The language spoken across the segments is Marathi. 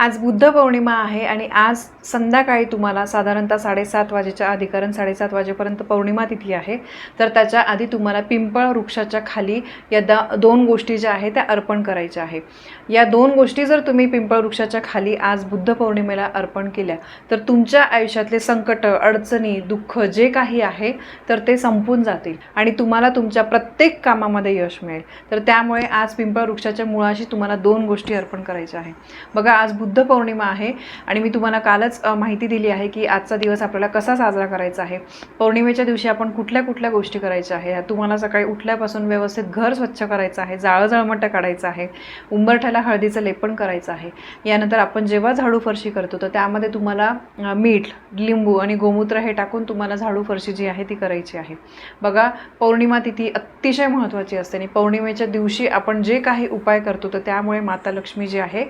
आज बुद्ध पौर्णिमा आहे आणि आज संध्याकाळी तुम्हाला साधारणतः साडेसात वाजेच्या आधी कारण साडेसात वाजेपर्यंत पौर्णिमा तिथी आहे तर त्याच्या आधी तुम्हाला पिंपळ वृक्षाच्या खाली या दा दोन गोष्टी ज्या आहेत त्या अर्पण करायच्या आहे. या दोन गोष्टी जर तुम्ही पिंपळ वृक्षाच्या खाली आज बुद्ध पौर्णिमेला अर्पण केल्या तर तुमच्या आयुष्यातले संकट अडचणी दुःख जे काही आहे तर ते संपून जातील आणि तुम्हाला तुमच्या प्रत्येक कामामध्ये यश मिळेल. तर त्यामुळे आज पिंपळ वृक्षाच्या मुळाशी तुम्हाला दोन गोष्टी अर्पण करायच्या आहे. बघा आज बुद्ध बुद्ध पौर्णिमा आहे आणि मी तुम्हाला कालच माहिती दिली आहे की आजचा दिवस आपल्याला कसा साजरा करायचा आहे. पौर्णिमेच्या दिवशी आपण कुठल्या कुठल्या गोष्टी करायच्या आहे? तुम्हाला सकाळी उठल्यापासून व्यवस्थित घर स्वच्छ करायचं आहे जाळं काढायचं आहे उंबरठ्याला हळदीचं लेपन करायचं आहे. यानंतर आपण जेव्हा झाडू फरशी करतो तर त्यामध्ये तुम्हाला मीठ लिंबू आणि गोमूत्र हे टाकून तुम्हाला झाडू फरशी जी आहे ती करायची आहे. बघा पौर्णिमा तिथी अतिशय महत्त्वाची असते आणि पौर्णिमेच्या दिवशी आपण जे काही उपाय करतो तर त्यामुळे माता लक्ष्मी जी आहे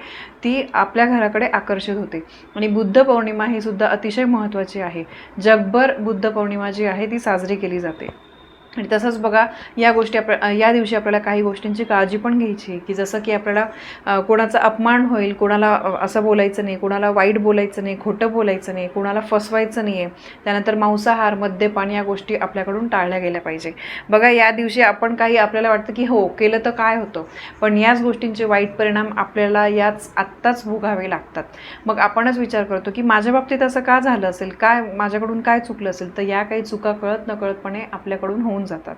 ती आपल्या घराकडे आकर्षित होते. आणि बुद्ध पौर्णिमा ही सुद्धा अतिशय महत्त्वाची आहे. जगभर बुद्ध पौर्णिमा जी आहे ती साजरी केली जाते. आणि तसंच बघा या गोष्टी आप या दिवशी आपल्याला काही गोष्टींची काळजी पण घ्यायची की जसं की आपल्याला कोणाचा अपमान होईल कोणाला असं बोलायचं नाही कोणाला वाईट बोलायचं नाही खोटं बोलायचं नाही कोणाला फसवायचं नाही आहे त्यानंतर मांसाहार मद्यपान या गोष्टी आपल्याकडून टाळल्या गेल्या पाहिजे. बघा या दिवशी आपण काही आपल्याला वाटतं की हो केलं तर काय होतं पण याच गोष्टींचे वाईट परिणाम आपल्याला याच आत्ताच भोगावे लागतात. मग आपणच विचार करतो की माझ्या बाबतीत असं का झालं असेल काय माझ्याकडून काय चुकलं असेल तर या काही चुका कळत नकळतपणे आपल्याकडून होऊन जातात.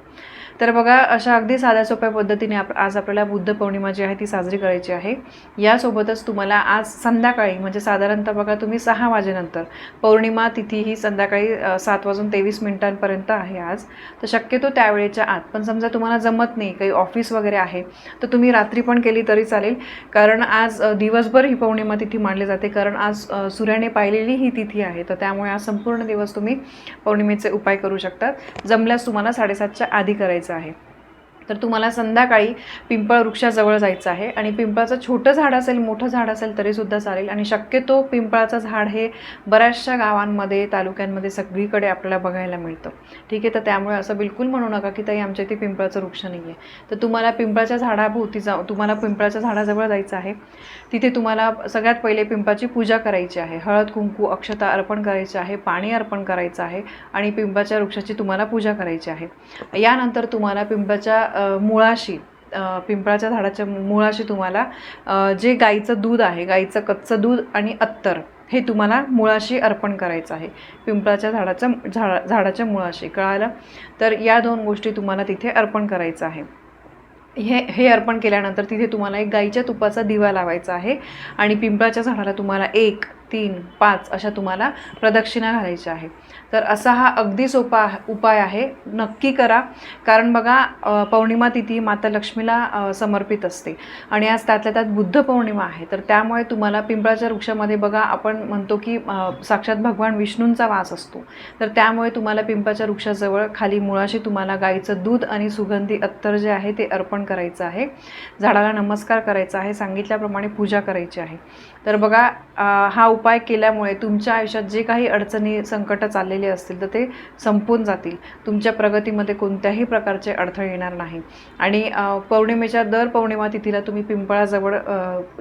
तर बघा अशा अगदी साध्या सोप्या पद्धतीने आप आज आपल्याला बुद्ध पौर्णिमा जी आहे ती साजरी करायची आहे. यासोबतच तुम्हाला आज संध्याकाळी म्हणजे साधारणतः बघा तुम्ही सहा वाजेनंतर पौर्णिमा तिथी ही संध्याकाळी सात वाजून तेवीस मिनिटांपर्यंत आहे आज. तर शक्यतो त्यावेळेच्या आत पण समजा तुम्हाला जमत नाही काही ऑफिस वगैरे आहे तर तुम्ही रात्री पण केली तरी चालेल. कारण आज दिवसभर ही पौर्णिमा तिथी मानली जाते कारण आज सूर्याने पाहिलेली ही तिथी आहे. तर त्यामुळे आज संपूर्ण दिवस तुम्ही पौर्णिमेचे उपाय करू शकतात जमल्यास तुम्हाला साडेसातच्या आधी करायचं आहे. तर तुम्हाला संध्याकाळी पिंपळ वृक्षाजवळ जायचं आहे. आणि पिंपळाचं छोटं झाड असेल मोठं झाड असेल तरीसुद्धा चालेल. आणि शक्यतो पिंपळाचं झाड हे बऱ्याचशा गावांमध्ये तालुक्यांमध्ये सगळीकडे आपल्याला बघायला मिळतं. ठीक आहे? तर त्यामुळे असं बिलकुल म्हणू नका की ताई आमच्या इथे पिंपळाचं वृक्ष नाही आहे तर तुम्हाला पिंपळाच्या झाडाभोवती जा तुम्हाला पिंपळाच्या झाडाजवळ जायचं आहे. तिथे तुम्हाला सगळ्यात पहिले पिंपळाची पूजा करायची आहे. हळद कुंकू अक्षता अर्पण करायची आहे पाणी अर्पण करायचं आहे. आणि पिंपळाच्या वृक्षाची तुम्हाला पूजा करायची आहे. यानंतर तुम्हाला पिंपळाच्या मुळाशी पिंपळाच्या झाडाच्या मुळाशी तुम्हाला जे गाईचं दूध आहे गाईचं कच्चं दूध आणि अत्तर हे तुम्हाला मुळाशी अर्पण करायचं आहे. पिंपळाच्या झाडाचं झाडा झाडाच्या मुळाशी कळालं? तर या दोन गोष्टी तुम्हाला तिथे अर्पण करायचं आहे. हे हे अर्पण केल्यानंतर तिथे तुम्हाला एक गाईच्या तुपाचा दिवा लावायचा आहे आणि पिंपळाच्या झाडाला तुम्हाला एक तीन पाच अशा तुम्हाला प्रदक्षिणा घालायच्या आहे तर असा हा अगदी सोपा उपाय आहे. नक्की करा. कारण बघा पौर्णिमा तिथी माता लक्ष्मीला समर्पित असते. आणि आज त्यातल्या त्यात बुद्ध पौर्णिमा आहे. तर त्यामुळे तुम्हाला पिंपळाच्या वृक्षामध्ये बघा आपण म्हणतो की साक्षात भगवान विष्णूंचा वास असतो. तर त्यामुळे तुम्हाला पिंपळाच्या वृक्षाजवळ खाली मुळाशी तुम्हाला गाईचं दूध आणि सुगंधी अत्तर जे आहे ते अर्पण करायचं आहे. झाडाला नमस्कार करायचा आहे. सांगितल्याप्रमाणे पूजा करायची आहे. तर बघा हा हा उपाय केल्यामुळे तुमच्या आयुष्यात जे काही अडचणी संकटं चाललेली असतील तर ते संपून जातील. तुमच्या प्रगतीमध्ये कोणत्याही प्रकारचे अडथळे येणार नाही. आणि पौर्णिमेच्या दर पौर्णिमा तिथीला तुम्ही पिंपळाजवळ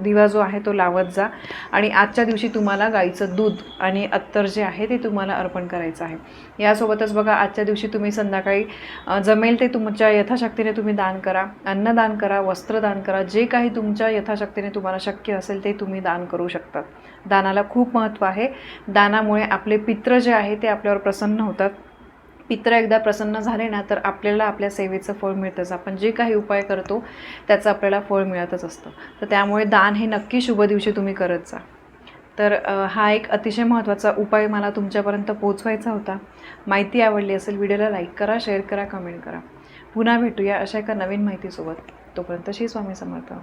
दिवा जो आहे तो लावत जा. आणि आजच्या दिवशी तुम्हाला गाईचं दूध आणि अत्तर जे आहे ते तुम्हाला अर्पण करायचं आहे. यासोबतच बघा आजच्या दिवशी तुम्ही संध्याकाळी जमेल ते तुमच्या यथाशक्तीने तुम्ही दान करा. अन्नदान करा वस्त्रदान करा. जे काही तुमच्या यथाशक्तीने तुम्हाला शक्य असेल ते तुम्ही दान करू शकतात दानाला खूप महत्त्व आहे. दानामुळे आपले पित्र जे आहे ते आपल्यावर प्रसन्न होतात. पित्र एकदा प्रसन्न झाले ना तर आपल्याला आपल्या सेवेचं फळ मिळतंच. आपण जे काही उपाय करतो त्याचं आपल्याला फळ मिळतच असतं. तर त्यामुळे दान हे नक्की शुभ दिवशी तुम्ही करत जा. तर हा एक अतिशय महत्त्वाचा उपाय मला तुमच्यापर्यंत पोचवायचा होता. माहिती आवडली असेल व्हिडिओला लाईक करा शेअर करा कमेंट करा. पुन्हा भेटूया अशा एका नवीन माहितीसोबत. तोपर्यंत श्री स्वामी समर्थ.